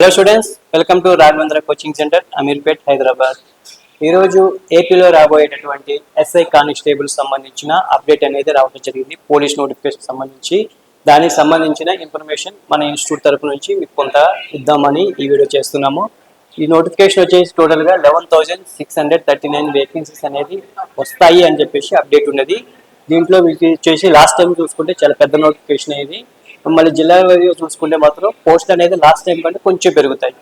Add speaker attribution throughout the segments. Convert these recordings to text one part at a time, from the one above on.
Speaker 1: Hello students welcome to Raghavendra coaching centre Ameerpet Hyderabad ఈరోజు ఏపీలో రాబోయేటటువంటి ఎస్ఐ కానిస్టేబుల్ సంబంధించిన అప్డేట్ అనేది రావడం జరిగింది. పోలీస్ నోటిఫికేషన్ సంబంధించి. దానికి సంబంధించిన ఇన్ఫర్మేషన్ మన ఇన్స్టిట్యూట్ తరపు నుంచి మీకు కొంత ఇద్దామని ఈ వీడియో చేస్తున్నాము. ఈ నోటిఫికేషన్ వచ్చేసి టోటల్గా eleven thousand six hundred thirty nine vacancies అనేది వస్తాయి అని చెప్పేసి అప్డేట్ ఉన్నది. దీంట్లో వీటి వచ్చేసి లాస్ట్ టైం చూసుకుంటే చాలా పెద్ద నోటిఫికేషన్ అనేది మళ్ళీ జిల్లా చూసుకుంటే మాత్రం పోస్ట్ అనేది లాస్ట్ టైం కంటే కొంచెం పెరుగుతాయి.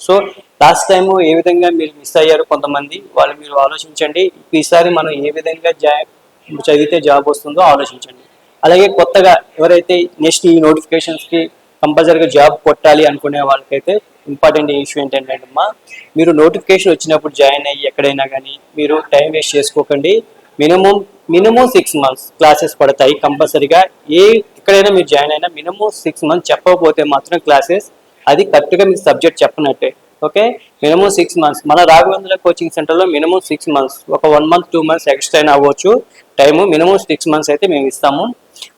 Speaker 1: సో లాస్ట్ టైం ఏ విధంగా మీరు మిస్ అయ్యారు కొంతమంది? వాళ్ళు మీరు ఆలోచించండి. ఈసారి మనం ఏ విధంగా జా చదివితే జాబ్ వస్తుందో ఆలోచించండి. అలాగే కొత్తగా ఎవరైతే నెక్స్ట్ ఈ నోటిఫికేషన్స్కి కంపల్సరీగా జాబ్ కొట్టాలి అనుకునే వాళ్ళకైతే ఇంపార్టెంట్ ఇష్యూ ఏంటంటే అమ్మా మీరు నోటిఫికేషన్ వచ్చినప్పుడు జాయిన్ అయ్యి ఎక్కడైనా కానీ మీరు టైం వేస్ట్ చేసుకోకండి. Minimum minimum six months classes పడతాయి కంపల్సరీగా. ఏ ఎక్కడైనా మీరు జాయిన్ అయినా మినిమం సిక్స్ మంత్స్ చెప్పకపోతే మాత్రం క్లాసెస్ అది కరెక్ట్గా మీకు సబ్జెక్ట్ చెప్పనట్టే ఓకే మినిమం సిక్స్ మంత్స్ మన రాఘవేంద్ర కోచింగ్ సెంటర్లో మినిమం సిక్స్ మంత్స్ ఒక one month two months extra అయినా అవ్వచ్చు. టైము మినిమం సిక్స్ మంత్స్ అయితే మేము ఇస్తాము.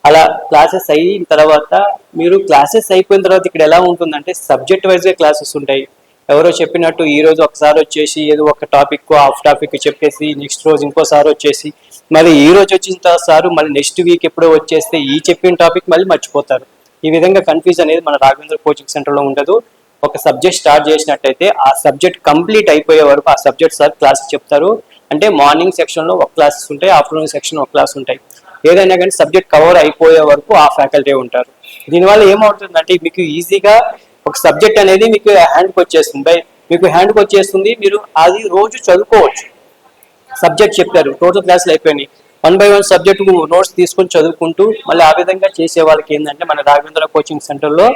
Speaker 1: అలా క్లాసెస్ అయిన తర్వాత మీరు క్లాసెస్ అయిపోయిన తర్వాత ఇక్కడ ఎలా ఉంటుందంటే సబ్జెక్ట్ వైజ్గా క్లాసెస్ ఉంటాయి. ఎవరో చెప్పినట్టు ఈ రోజు ఒకసారి వచ్చేసి ఏదో ఒక టాపిక్ ఆఫ్ టాపిక్ చెప్పేసి నెక్స్ట్ రోజు ఇంకోసారి వచ్చేసి మరి ఈ రోజు వచ్చిన తర్వాత సారు మళ్ళీ నెక్స్ట్ వీక్ ఎప్పుడో వచ్చేస్తే ఈ చెప్పిన టాపిక్ మళ్ళీ మర్చిపోతారు. ఈ విధంగా కన్ఫ్యూజ్ అనేది మన రాఘవేంద్ర కోచింగ్ సెంటర్లో ఉండదు. ఒక సబ్జెక్ట్ స్టార్ట్ చేసినట్టయితే ఆ సబ్జెక్ట్ కంప్లీట్ అయిపోయే వరకు ఆ సబ్జెక్ట్ సార్ క్లాస్ చెప్తారు. అంటే మార్నింగ్ సెక్షన్లో ఒక క్లాసెస్ ఉంటాయి ఆఫ్టర్నూన్ సెక్షన్ ఒక క్లాస్ ఉంటాయి. ఏదైనా కానీ సబ్జెక్ట్ కవర్ అయిపోయే వరకు ఆ ఫ్యాకల్టీ ఉంటారు. దీనివల్ల ఏమవుతుందంటే మీకు ఈజీగా ఒక సబ్జెక్ట్ అనేది మీకు హ్యాండ్కి వచ్చేస్తుంది. బై మీకు హ్యాండ్కి వచ్చేస్తుంది మీరు అది రోజు చదువుకోవచ్చు. సబ్జెక్ట్ చెప్పారు టోటల్ క్లాసులు అయిపోయినాయి. One by one subject notes తీసుకొని చదువుకుంటూ మళ్ళీ ఆ విధంగా చేసే వాళ్ళకి ఏంటంటే మన రాఘవేంద్ర కోచింగ్ సెంటర్లో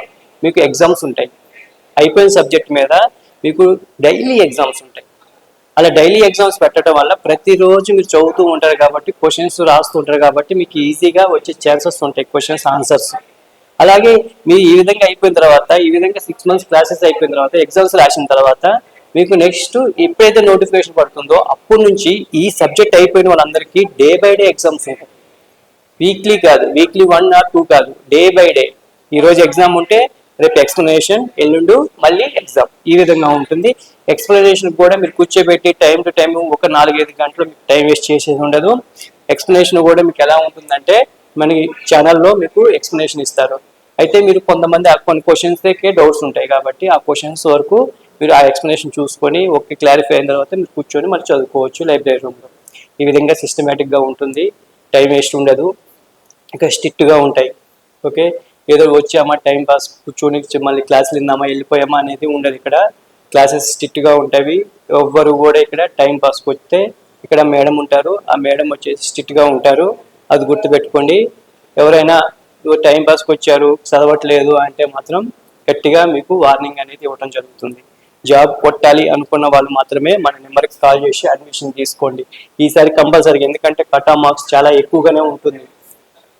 Speaker 1: మీకు ఎగ్జామ్స్ ఉంటాయి. అయిపోయిన సబ్జెక్ట్ మీద మీకు డైలీ ఎగ్జామ్స్ ఉంటాయి. అలా డైలీ ఎగ్జామ్స్ పెట్టడం వల్ల ప్రతిరోజు మీరు చదువుతూ ఉంటారు కాబట్టి క్వశ్చన్స్ రాస్తూ ఉంటారు కాబట్టి మీకు ఈజీగా వచ్చే ఛాన్సెస్ ఉంటాయి క్వశ్చన్స్ ఆన్సర్స్. అలాగే మీరు ఈ విధంగా అయిపోయిన తర్వాత ఈ విధంగా సిక్స్ మంత్స్ క్లాసెస్ అయిపోయిన తర్వాత ఎగ్జామ్స్ రాసిన తర్వాత మీకు నెక్స్ట్ ఎప్పుడైతే నోటిఫికేషన్ పడుతుందో అప్పటి నుంచి ఈ సబ్జెక్ట్ అయిపోయిన వాళ్ళందరికీ డే బై డే ఎగ్జామ్స్ ఉంటాయి. వీక్లీ కాదు వీక్లీ వన్ ఆర్ టూ కాదు డే బై డే ఈ రోజు ఎగ్జామ్ ఉంటే రేపు ఎక్స్ప్లెనేషన్ ఎల్లుండు మళ్ళీ ఎగ్జామ్ ఈ విధంగా ఉంటుంది. ఎక్స్ప్లెనేషన్ కూడా మీరు కూర్చోబెట్టి టైం టు టైం ఒక నాలుగైదు గంటలు మీకు టైం వేస్ట్ చేసేది ఉండదు. ఎక్స్ప్లెనేషన్ కూడా మీకు ఎలా ఉంటుందంటే మనకి ఛానల్లో మీకు ఎక్స్ప్లెనేషన్ ఇస్తారు. అయితే మీరు కొంతమంది కొన్ని క్వశ్చన్స్కే డౌట్స్ ఉంటాయి కాబట్టి ఆ క్వశ్చన్స్ వరకు మీరు ఆ ఎక్స్ప్లెనేషన్ చూసుకొని ఓకే క్లారిఫై అయిన తర్వాత మీరు కూర్చొని మరి చదువుకోవచ్చు లైబ్రరీ రూమ్లో ఈ విధంగా సిస్టమేటిక్గా ఉంటుంది. టైం వేస్ట్ ఉండదు. ఇంకా స్ట్రిక్ట్గా ఉంటాయి. ఓకే? ఏదో వచ్చామా టైం పాస్ కూర్చొని మళ్ళీ క్లాసులు విందామా వెళ్ళిపోయామా అనేది ఉండదు ఇక్కడ. క్లాసెస్ స్ట్రిక్ట్గా ఉంటాయి. ఎవ్వరు కూడా ఇక్కడ టైం పాస్కి వస్తే ఇక్కడ మేడం ఉంటారు. ఆ మేడం వచ్చేసి స్ట్రిక్ట్గా ఉంటారు. అది గుర్తుపెట్టుకోండి. ఎవరైనా టైం పాస్కి వచ్చారు చదవట్లేదు అంటే మాత్రం గట్టిగా మీకు వార్నింగ్ అనేది ఇవ్వడం జరుగుతుంది. జాబ్ కొట్టాలి అనుకున్న వాళ్ళు మాత్రమే మన నెంబర్కి కాల్ చేసి అడ్మిషన్ తీసుకోండి. ఈసారి కంపల్సరీ ఎందుకంటే కటా మార్క్స్ చాలా ఎక్కువగానే ఉంటుంది.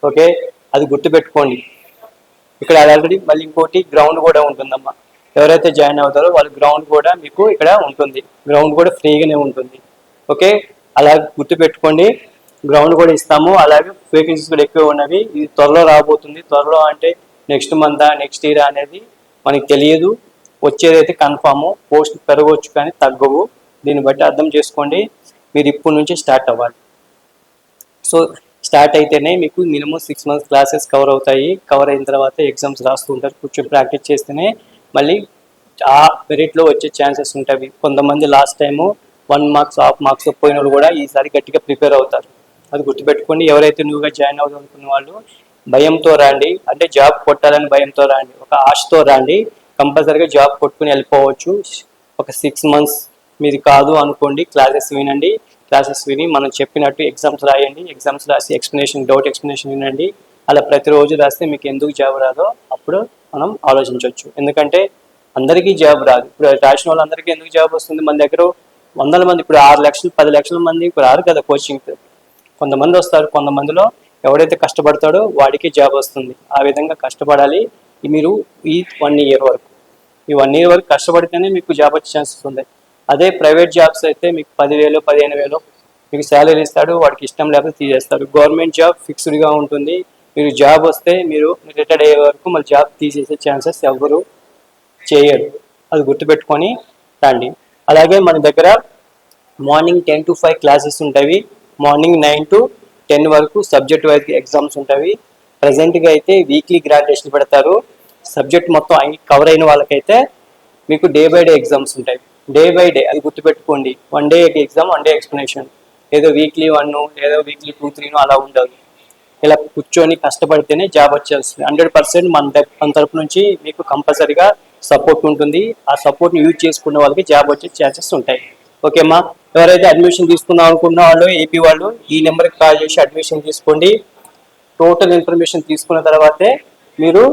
Speaker 1: ఓకే? అది గుర్తుపెట్టుకోండి. ఇక్కడ ఆల్రెడీ మళ్ళీ ఇంకోటి గ్రౌండ్ కూడా ఉంటుందమ్మా. ఎవరైతే జాయిన్ అవుతారో వాళ్ళ గ్రౌండ్ కూడా మీకు ఇక్కడ ఉంటుంది. గ్రౌండ్ కూడా ఫ్రీగానే ఉంటుంది. ఓకే? అలా గుర్తుపెట్టుకోండి. గ్రౌండ్ కూడా ఇస్తాము. అలాగే వేకెన్సీస్ కూడా ఎక్కువ ఉన్నవి. ఇది త్వరలో రాబోతుంది. త్వరలో అంటే నెక్స్ట్ మంత్ నెక్స్ట్ ఇయర్ అనేది మనకి తెలియదు. వచ్చేదైతే కన్ఫాము పోస్ట్ పెరగవచ్చు కానీ తగ్గవు. దీన్ని బట్టి అర్థం చేసుకోండి. మీరు ఇప్పటి నుంచి స్టార్ట్ అవ్వాలి. సో స్టార్ట్ అయితేనే మీకు minimum six months classes cover అవుతాయి. కవర్ అయిన తర్వాత ఎగ్జామ్స్ రాస్తూ ఉంటారు. కూర్చొని ప్రాక్టీస్ చేస్తేనే మళ్ళీ ఆ మెరిట్లో వచ్చే ఛాన్సెస్ ఉంటాయి. కొంతమంది last time one marks half marks పోయిన వాళ్ళు కూడా ఈసారి గట్టిగా ప్రిపేర్ అవుతారు. అది గుర్తుపెట్టుకోండి. ఎవరైతే నువ్వుగా జాయిన్ అవుదాం అనుకున్న వాళ్ళు భయంతో రాండి. అంటే జాబ్ కొట్టాలని భయంతో రాండి. ఒక ఆశతో రాండి. కంపల్సరీగా జాబ్ కొట్టుకుని వెళ్ళిపోవచ్చు. ఒక సిక్స్ మంత్స్ మీది కాదు అనుకోండి. క్లాసెస్ వినండి. క్లాసెస్ విని మనం చెప్పినట్టు ఎగ్జామ్స్ రాయండి. ఎగ్జామ్స్ రాసి ఎక్స్ప్లెనేషన్ డౌట్ ఎక్స్ప్లెనేషన్ వినండి. అలా ప్రతిరోజు రాస్తే మీకు ఎందుకు జాబ్ రాదో అప్పుడు మనం ఆలోచించవచ్చు. ఎందుకంటే అందరికీ జాబ్ రాదు. ఇప్పుడు రాసిన వాళ్ళందరికీ ఎందుకు జాబ్ వస్తుంది? మన దగ్గర వందల మంది ఇప్పుడు ఆరు లక్షలు పది లక్షల మంది ఇప్పుడు రారు కదా కోచింగ్ కొంతమంది వస్తారు కొంతమందిలో ఎవడైతే కష్టపడతాడో వాడికి జాబ్ వస్తుంది. ఆ విధంగా కష్టపడాలి. మీరు ఈ వన్ ఇయర్ వరకు. ఈ వన్ ఇయర్ వరకు కష్టపడితేనే మీకు జాబ్ వచ్చే ఛాన్సెస్ ఉంది అదే ప్రైవేట్ జాబ్స్ అయితే మీకు పదివేలు పదిహేను వేలు మీకు శాలరీ ఇస్తాడు వాడికి ఇష్టం లేకపోతే తీసేస్తాడు. గవర్నమెంట్ జాబ్ ఫిక్స్డ్గా ఉంటుంది. మీరు జాబ్ వస్తే మీరు రిటైర్డ్ అయ్యే వరకు మళ్ళీ జాబ్ తీసేసే ఛాన్సెస్ ఎవరు చేయరు. అది గుర్తుపెట్టుకొని రండి. అలాగే మన దగ్గర morning ten to five classes ఉంటాయి. మార్నింగ్ నైన్ టు టెన్ వరకు సబ్జెక్ట్ వైజ్ ఎగ్జామ్స్ ఉంటాయి. ప్రజెంట్గా అయితే వీక్లీ గ్రాడ్యుయేషన్ పెడతారు. సబ్జెక్ట్ మొత్తం కవర్ అయిన వాళ్ళకైతే మీకు డే బై డే ఎగ్జామ్స్ ఉంటాయి. డే బై డే అది గుర్తుపెట్టుకోండి. One day exam one day explanation. ఏదో వీక్లీ వన్ ఏదో వీక్లీ టూ త్రీ అలా ఉండదు. ఇలా కూర్చొని కష్టపడితేనే జాబ్ వచ్చేస్తుంది. హండ్రెడ్ పర్సెంట్ మన మన తరపు నుంచి మీకు కంపల్సరీగా సపోర్ట్ ఉంటుంది. ఆ సపోర్ట్ని యూజ్ చేసుకున్న వాళ్ళకి జాబ్ వచ్చే ఛాన్సెస్ ఉంటాయి. ఓకేమ్మా. ఎవరైతే అడ్మిషన్ తీసుకుందాం అనుకున్న వాళ్ళు ఏపీ వాళ్ళు ఈ నెంబర్కి కాల్ చేసి అడ్మిషన్ తీసుకోండి. టోటల్ ఇన్ఫర్మేషన్ తీసుకున్న తర్వాతే మీరు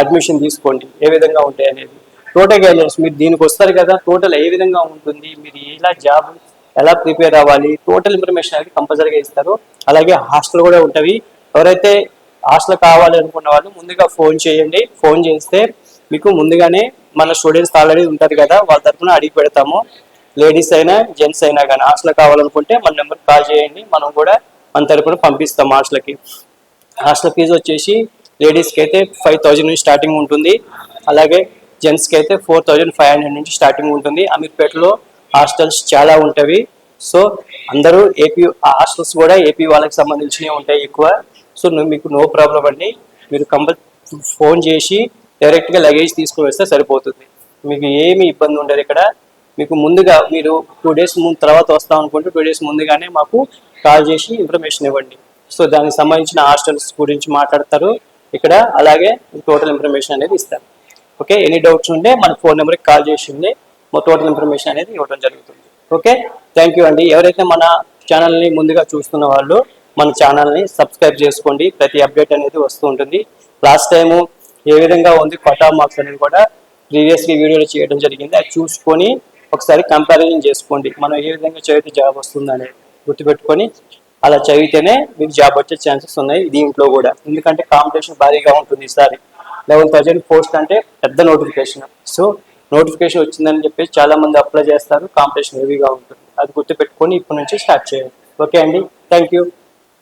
Speaker 1: అడ్మిషన్ తీసుకోండి. ఏ విధంగా ఉంటాయి అనేది. టోటల్ గైడెన్స్ మీరు దీనికి వస్తారు కదా టోటల్ ఏ విధంగా ఉంటుంది మీరు ఎలా జాబ్ ఎలా ప్రిపేర్ అవ్వాలి టోటల్ ఇన్ఫర్మేషన్ అనేది కంపల్సరీగా ఇస్తారు. అలాగే హాస్టల్ కూడా ఉంటవి ఎవరైతే హాస్టల్ కావాలి అనుకున్న వాళ్ళు ముందుగా ఫోన్ చేయండి. ఫోన్ చేస్తే మీకు ముందుగానే మన స్టూడెంట్స్ ఆల్రెడీ ఉంటారు కదా వాళ్ళ తరఫున అడిగి పెడతాము. లేడీస్ అయినా జెంట్స్ అయినా కానీ హాస్టల్ కావాలనుకుంటే మన నెంబర్ కాల్ చేయండి. మనం కూడా మన తరపున పంపిస్తాం హాస్టల్కి హాస్టల్ ఫీజు వచ్చేసి లేడీస్కి అయితే ఫైవ్ థౌజండ్ నుంచి స్టార్టింగ్ ఉంటుంది. అలాగే జెంట్స్కి అయితే ఫోర్ థౌజండ్ ఫైవ్ హండ్రెడ్ నుంచి స్టార్టింగ్ ఉంటుంది. అమీర్పేటలో హాస్టల్స్ చాలా ఉంటవి. సో అందరూ ఏపీ హాస్టల్స్ కూడా ఏపీ వాళ్ళకి సంబంధించినవి ఉంటాయి ఎక్కువ. సో నువ్వు మీకు నో ప్రాబ్లం అండి. మీరు కంపల్ ఫోన్ చేసి డైరెక్ట్గా లగేజ్ తీసుకుని వస్తే సరిపోతుంది. మీకు ఏమి ఇబ్బంది ఉండదు ఇక్కడ. మీకు ముందుగా మీరు టూ డేస్ ముందు తర్వాత వస్తాం అనుకుంటే టూ డేస్ ముందుగానే మాకు కాల్ చేసి ఇన్ఫర్మేషన్ ఇవ్వండి. సో దానికి సంబంధించిన హాస్టల్స్ గురించి మాట్లాడతారు. ఇక్కడ అలాగే టోటల్ ఇన్ఫర్మేషన్ అనేది ఇస్తారు. ఓకే ఎనీ డౌట్స్ ఉంటే మన ఫోన్ నెంబర్కి కాల్ చేసి మా టోటల్ ఇన్ఫర్మేషన్ అనేది ఇవ్వడం జరుగుతుంది. ఓకే థ్యాంక్ యూ అండి. ఎవరైతే మన ఛానల్ని ముందుగా చూస్తున్న వాళ్ళు మన ఛానల్ని సబ్స్క్రైబ్ చేసుకోండి. ప్రతి అప్డేట్ అనేది వస్తూ ఉంటుంది. లాస్ట్ టైము ఏ విధంగా ఉంది కొటా మార్క్స్ అనేది కూడా ప్రీవియస్లీ వీడియోలో చేయడం జరిగింది. అది చూసుకొని ఒకసారి కంపారిజన్ చేసుకోండి. మనం ఏ విధంగా చదివితే జాబ్ వస్తుందనేది గుర్తుపెట్టుకొని అలా చదివితేనే మీకు జాబ్ వచ్చే ఛాన్సెస్ ఉన్నాయి దీంట్లో కూడా. ఎందుకంటే కాంపిటీషన్ భారీగా ఉంటుంది ఈసారి. లెవెన్ థౌజండ్ పోస్ట్ అంటే పెద్ద నోటిఫికేషన్ సో నోటిఫికేషన్ వచ్చిందని చెప్పేసి చాలా మంది అప్లై చేస్తారు కాంపిటీషన్ హెవీగా ఉంటుంది. అది గుర్తుపెట్టుకొని ఇప్పటి నుంచి స్టార్ట్ చేయండి. ఓకే అండి? Thank you